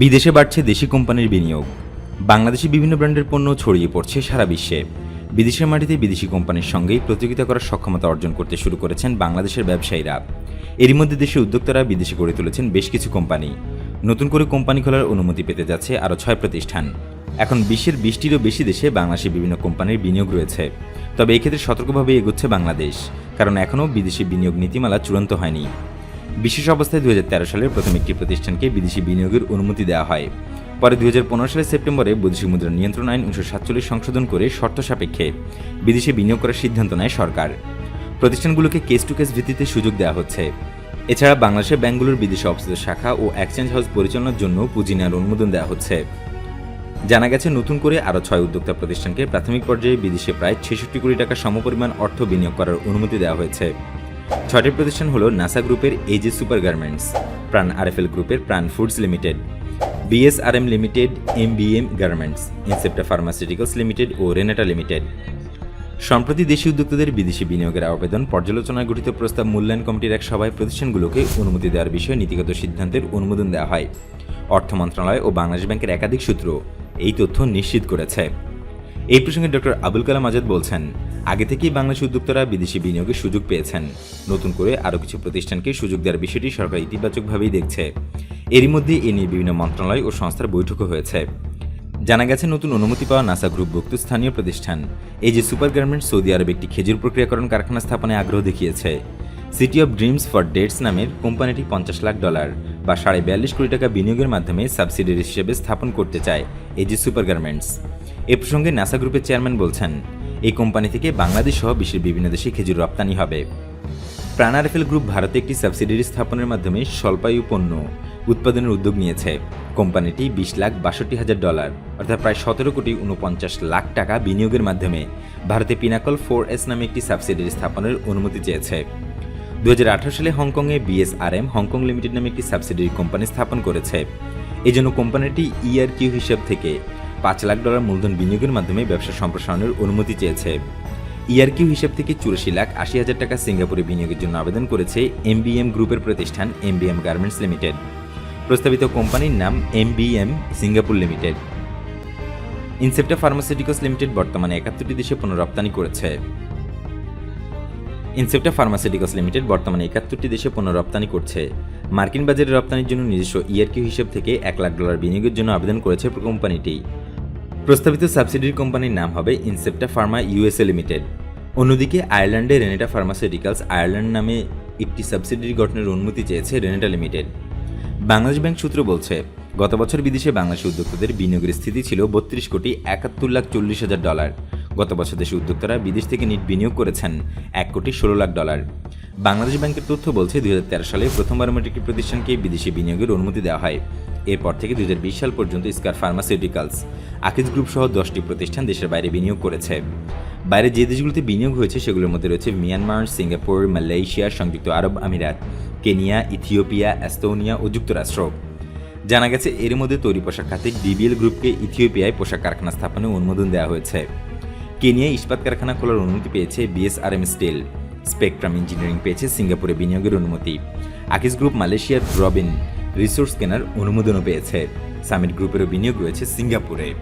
বিদেশে বাড়ছে দেশি কোম্পানির বিনিয়োগ। বাংলাদেশি বিভিন্ন ব্র্যান্ডের পণ্য ছড়িয়ে পড়ছে সারা বিশ্বে। বিদেশের মাটিতে বিদেশি কোম্পানির সঙ্গেই প্রতিযোগিতা করার সক্ষমতা অর্জন করতে শুরু করেছেন বাংলাদেশের ব্যবসায়ীরা। এরই মধ্যে দেশের উদ্যোক্তারা বিদেশে গড়ে তুলেছেন বেশ কিছু কোম্পানি। নতুন করে কোম্পানি খোলার অনুমতি পেতে যাচ্ছে আরও ছয় প্রতিষ্ঠান। এখন বিশ্বের বিশটিরও বেশি দেশে বাংলাদেশি বিভিন্ন কোম্পানির বিনিয়োগ রয়েছে। তবে এক্ষেত্রে সতর্কভাবে এগোচ্ছে বাংলাদেশ, কারণ এখনও বিদেশি বিনিয়োগ নীতিমালা চূড়ান্ত হয়নি। বিশেষ অবস্থায় দুই হাজার তেরো সালের প্রথম একটি প্রতিষ্ঠানকে বিদেশি বিনিয়োগের অনুমতি দেওয়া হয়। পরে দু হাজার পনেরো সালের সেপ্টেম্বরে বৈদেশিক মুদ্রা নিয়ন্ত্রণ আইন উনিশশো সাতচল্লিশ সংশোধন করে শর্ত সাপেক্ষে বিদেশে বিনিয়োগ করার সিদ্ধান্ত নেয় সরকার। প্রতিষ্ঠানগুলোকে কেস টু কেস ভিত্তিতে সুযোগ দেওয়া হচ্ছে। এছাড়া বাংলাদেশের ব্যাংকগুলোর বিদেশে অবস্থিত শাখা ও এক্সচেঞ্জ হাউস পরিচালনার জন্য পুঁজি নেওয়ার অনুমোদন দেওয়া হচ্ছে। জানা গেছে, নতুন করে আরও ছয় উদ্যোক্তা প্রতিষ্ঠানকে প্রাথমিক পর্যায়ে বিদেশে প্রায় ছেষট্টি কোটি টাকা সমপরিমাণ অর্থ বিনিয়োগ করার অনুমতি দেওয়া হয়েছে। ছয়টি প্রতিষ্ঠান হল নাসা গ্রুপের এজে সুপার গার্মেন্টস প্রাণ আরএফএল গ্রুপের Pran foods limited BSRM limited MBM garments Incepta pharmaceuticals limited ও রেনেটা লিমিটেড। সম্প্রতি দেশি উদ্যোক্তাদের বিদেশি বিনিয়োগের আবেদন পর্যালোচনায় গঠিত প্রস্তাব মূল্যায়ন কমিটির এক সভায় প্রতিষ্ঠানগুলোকে অনুমতি দেওয়ার বিষয়ে নীতিগত সিদ্ধান্তের অনুমোদন দেওয়া হয়। অর্থ মন্ত্রণালয় ও বাংলাদেশ ব্যাংকের একাধিক সূত্র এই তথ্য নিশ্চিত করেছে। এই প্রসঙ্গে ডক্টর আবুল কালাম আজাদ বলছেন, আগে থেকেই বাংলাদেশ উদ্যোক্তারা বিদেশি বিনিয়োগের সুযোগ পেয়েছেন। নতুন করে আরও কিছু প্রতিষ্ঠানকে সুযোগ দেওয়ার বিষয়টি সরকার ইতিবাচকভাবেই দেখছে। এরই মধ্যে এ নিয়ে বিভিন্ন মন্ত্রণালয় ও সংস্থার বৈঠকও হয়েছে। জানা গেছে, নতুন অনুমতি পাওয়া নাসা গ্রুপভুক্ত স্থানীয় প্রতিষ্ঠান। এই যে সুপার গার্মেন্টস সৌদি আরবে একটি খেজুর প্রক্রিয়াকরণ কারখানা স্থাপনে আগ্রহ দেখিয়েছে। City of dreams for dates নামের কোম্পানিটি পঞ্চাশ লাখ ডলার বা সাড়ে বিয়াল্লিশ কোটি টাকা বিনিয়োগের মাধ্যমে সাবসিডিয়ারি হিসেবে স্থাপন করতে চায় এই যে সুপার গার্মেন্টস। এ প্রসঙ্গে নাসা গ্রুপের চেয়ারম্যান বলছেন, এই কোম্পানি থেকে বাংলাদেশ সহ বিশ্বের বিভিন্ন দেশে খেজুর রপ্তানি হবে। প্রাণারেফেল গ্রুপ ভারতে একটি সাবসিডিয়ারি স্থাপনের মাধ্যমে স্বল্পায়ু পণ্য উৎপাদনের উদ্যোগ নিয়েছে। কোম্পানিটি বিশ লাখ বাষট্টি হাজার ডলার, অর্থাৎ প্রায় সতেরো কোটি উনপঞ্চাশ লাখ টাকা বিনিয়োগের মাধ্যমে ভারতে পিনাকল ফোর এস নামে একটি সাবসিডিয়ারি স্থাপনের অনুমতি চেয়েছে। দু হাজার আঠারো সালে হংকংয়ে বিএসআরএম হংকং লিমিটেড নামে একটি সাবসিডিয়ারি কোম্পানি স্থাপন করেছে। এজন্য কোম্পানিটি ইআরকিউ হিসাব থেকে পাঁচ লাখ ডলার মূলধন বিনিয়োগের মাধ্যমে ব্যবসা সম্প্রসারণের অনুমতি চেয়েছে। ইআরকিউ হিসাব থেকে চুরাশি লাখ আশি হাজার টাকা সিঙ্গাপুরে বিনিয়োগের জন্য আবেদন করেছে এমবিএম গ্রুপের প্রতিষ্ঠান এমবিএম গার্মেন্টস লিমিটেড। প্রস্তাবিত কোম্পানির নাম MBM Singapore limited. Incepta pharmaceuticals limited বর্তমানে একাত্তরটি দেশে পণ্য রপ্তানি করেছে। ইনসেপ্টা ফার্মাসিউটিক্যালস লিমিটেড বর্তমানে একাত্তরটি দেশে পণ্য রপ্তানি করছে। মার্কিন বাজারে রপ্তানির জন্য নিজস্ব ইআরকিউ হিসাব থেকে এক লাখ ডলার বিনিয়োগের জন্য আবেদন করেছে কোম্পানিটি। প্রস্তাবিত সাবসিডির কোম্পানির নাম হবে ইনসেপ্টা ফার্মা ইউএসএ লিমিটেড। অন্যদিকে আয়ারল্যান্ডে রেনেটা ফার্মাসিউটিক্যালস আয়ারল্যান্ড নামে একটি সাবসিডির গঠনের অনুমতি চেয়েছে রেনেটা লিমিটেড। বাংলাদেশ ব্যাংক সূত্র বলছে, গত বছর বিদেশে বাংলাদেশি উদ্যোক্তাদের বিনিয়োগের স্থিতি ছিল বত্রিশ কোটি একাত্তর লাখ চল্লিশ হাজার ডলার। গত বছর দেশে উদ্যোক্তারা বিদেশ থেকে নিট বিনিয়োগ করেছেন এক কোটি ষোলো লাখ ডলার। বাংলাদেশ ব্যাংকের তথ্য বলছে, দুই হাজার তেরো সালে প্রথমবার একটি প্রতিষ্ঠানকে বিদেশি বিনিয়োগের অনুমতি দেওয়া হয়। এরপর থেকে দুই হাজার বিশ সাল পর্যন্ত স্কার ফার্মাসিউটিক্যালস আকিজ গ্রুপ সহ দশটি প্রতিষ্ঠান দেশের বাইরে বিনিয়োগ করেছে। বাইরে যে দেশগুলোতে বিনিয়োগ হয়েছে, সেগুলোর মধ্যে রয়েছে মিয়ানমার, সিঙ্গাপুর, মালয়েশিয়া, সংযুক্ত আরব আমিরাত, কেনিয়া, ইথিওপিয়া, এস্তোনিয়া ও যুক্তরাষ্ট্র। জানা গেছে, এর মধ্যে তৈরি পোশাক খাতে ডিবিএল গ্রুপকে ইথিওপিয়ায় পোশাক কারখানা স্থাপনে অনুমোদন দেওয়া হয়েছে। কেনিয়ায় ইস্পাত কারখানা খোলার অনুমতি পেয়েছে বিএসআরএম স্টিল। স্পেকট্রাম ইঞ্জিনিয়ারিং পেয়েছে সিঙ্গাপুরে বিনিয়োগের অনুমতি। আকিস গ্রুপ মালয়েশিয়ার রবিন রিসোর্স কেনার অনুমোদনও পেয়েছে। সামিট গ্রুপেরও বিনিয়োগ রয়েছে সিঙ্গাপুরে।